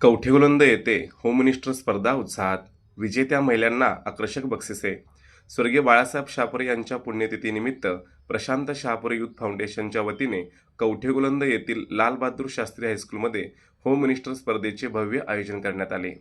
कवठेगुलंद येथे home minister स्पर्धा उत्साहात. विजेत्या महिलांना आकर्षक बक्षिसे. स्वर्गीय बाळासाहेब शापरे यांच्या पुण्यतिथीनिमित्त प्रशांत शापरे युथ फाउंडेशनच्या वतीने कवठेगोलंद येथील लालबहादूर शास्त्री हायस्कूलमध्ये होम मिनिस्टर स्पर्धेचे भव्य आयोजन करण्यात आले.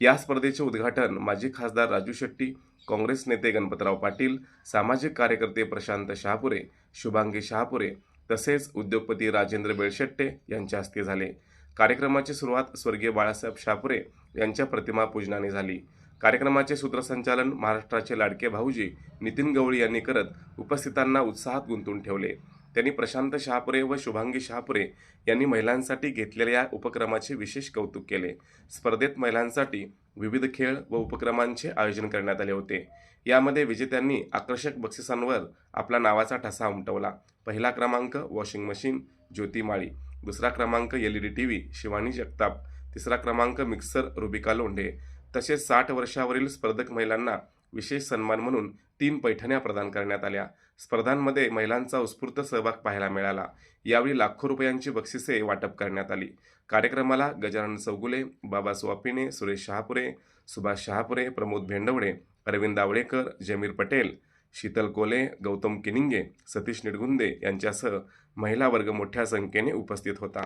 या स्पर्धेचे उद्घाटन माजी खासदार राजू शेट्टी काँग्रेस नेते गणपतराव पाटील सामाजिक कार्यकर्ते प्रशांत शहापुरे शुभांगी शहापुरे तसेच उद्योगपती राजेंद्र बेळशेट्टे यांच्या हस्ते झाले. कार्यक्रमाची सुरुवात स्वर्गीय बाळासाहेब शापुरे यांच्या प्रतिमा पूजनाने झाली. कार्यक्रमाचे सूत्रसंचालन महाराष्ट्राचे लाडके भाऊजी नितीन गवळी यांनी करत उपस्थितांना उत्साहात गुंतून ठेवले. त्यांनी प्रशांत शहापुरे व शुभांगी शहापुरे यांनी महिलांसाठी घेतलेल्या या उपक्रमाचे विशेष कौतुक केले. स्पर्धेत महिलांसाठी विविध खेळ व उपक्रमांचे आयोजन करण्यात आले होते. यामध्ये विजेत्यांनी आकर्षक बक्षिसांवर आपला नावाचा ठसा उमटवला. पहिला क्रमांक वॉशिंग मशीन ज्योती माळी दुसरा क्रमांक L E D T V Shivani Jagtap. तिसरा क्रमांक मिक्सर रुबिका लोंढे. तसेच साठ वर्षावरील स्पर्धक महिलांना विशेष सन्मान म्हणून तीन पैठण्या प्रदान करण्यात आल्या. स्पर्धांमध्ये महिलांचा उत्स्फूर्त सहभाग पाहायला मिळाला. यावेळी लाखो रुपयांची बक्षिसे वाटप करण्यात आली. कार्यक्रमाला गजानन चौगुले बाबा सुवापिने सुरेश शहापुरे सुभाष शहापुरे प्रमोद भेंडवडे अरविंद आवळेकर जमीर पटेल शीतल कोले गौतम किनिंगे सतीश निडगुंदे यांच्यासह महिला वर्ग मोठ्या संख्येने उपस्थित होता.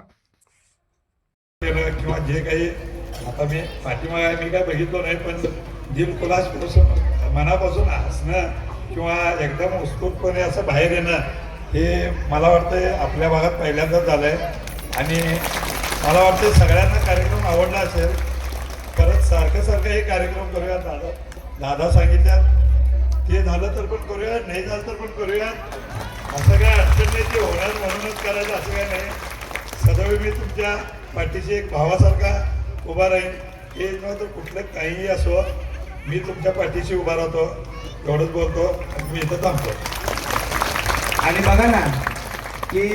किंवा जे काही आता मी पाठीमागे मी काय बघितलं नाही पण दिल खुलासपासून मनापासून हसणं किंवा एकदम उत्स्फूर्तपणे असं बाहेर येणं हे मला वाटतं आपल्या भागात पहिल्यांदाच झालं आहे आणि मला वाटतं सगळ्यांना कार्यक्रम आवडला असेल. परत सारखं सारखं हे कार्यक्रम करूया दादा. दादा सांगितल्यात ते झालं तर पण करूया नाही झालं तर पण करूया असं काय अडचण नाही ते होणार म्हणूनच करायचं असं काय नाही. सदैव मी तुमच्या पाठीशी एक भावासारखा उभा राहीन. हे तर कुठलं काहीही असो मी तुमच्या पाठीशी उभा राहतो एवढंच बोलतो मी इथं थांबतो. आणि बघा ना की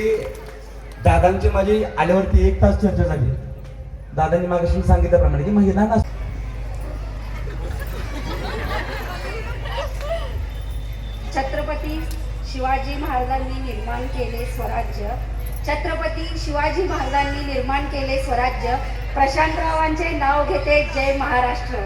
दादांची माझी आल्यावरती एक तास चर्चा झाली. दादांनी मागाशी सांगितल्याप्रमाणे की महिलांना छत्रपती शिवाजी महाराजांनी निर्माण केले स्वराज्य. छत्रपती शिवाजी महाराजांनी निर्माण केले स्वराज्य. प्रशांतरावांचे नाव घेते जय महाराष्ट्र.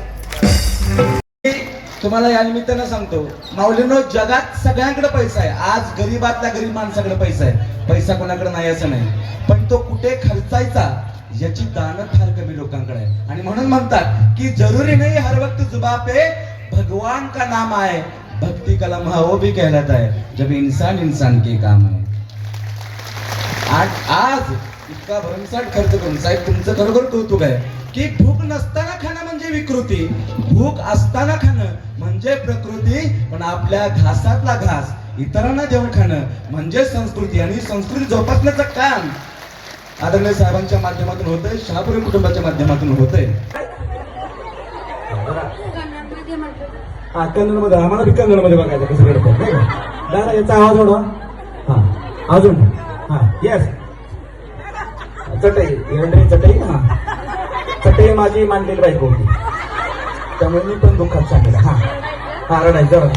तुम्हाला या निमित्तानं सांगतो माऊलीनो जगात सगळ्यांकडे पैसा आहे. आज गरीबातल्या गरीब माणसाकडे पैसा आहे. पैसा कोणाकडे नाही असं नाही. पण तो कुठे खर्चायचा याची दान फार कमी लोकांकडे आहे. आणि म्हणून म्हणतात की जरुरी नाही हर वक्त जुबा पे भगवान का नाम आहे. भक्ति कलम हा वो भी कहलाता है जब इंसान इंसान के काम है आज आज इतका भरमसाठ खर्च करून साहेब तुमचं खरोखर कौतुक आहे की भूक नसताना खाणं म्हणजे विकृती भूक असताना खाणं म्हणजे प्रकृती पण आपल्या घासातला घास इतरांना देऊन खाणं म्हणजे संस्कृती आणि संस्कृती जोपासण्याचं काम आदरणीय साहेबांच्या माध्यमातून होतंय शहापुरी कुटुंबाच्या माध्यमातून होतंय. हा कन्नडमध्ये आम्हाला बी कन्नडमध्ये बघायचं कसं घडतं नाही का? दादा याचा आवाज वाढवा. हा अजून? हा येस चटई एवढे चटई हा चटई माझी मांडलेली बायको होती. त्यामुळे मी पण दुःखात सांगितलं हा हा रडायचं.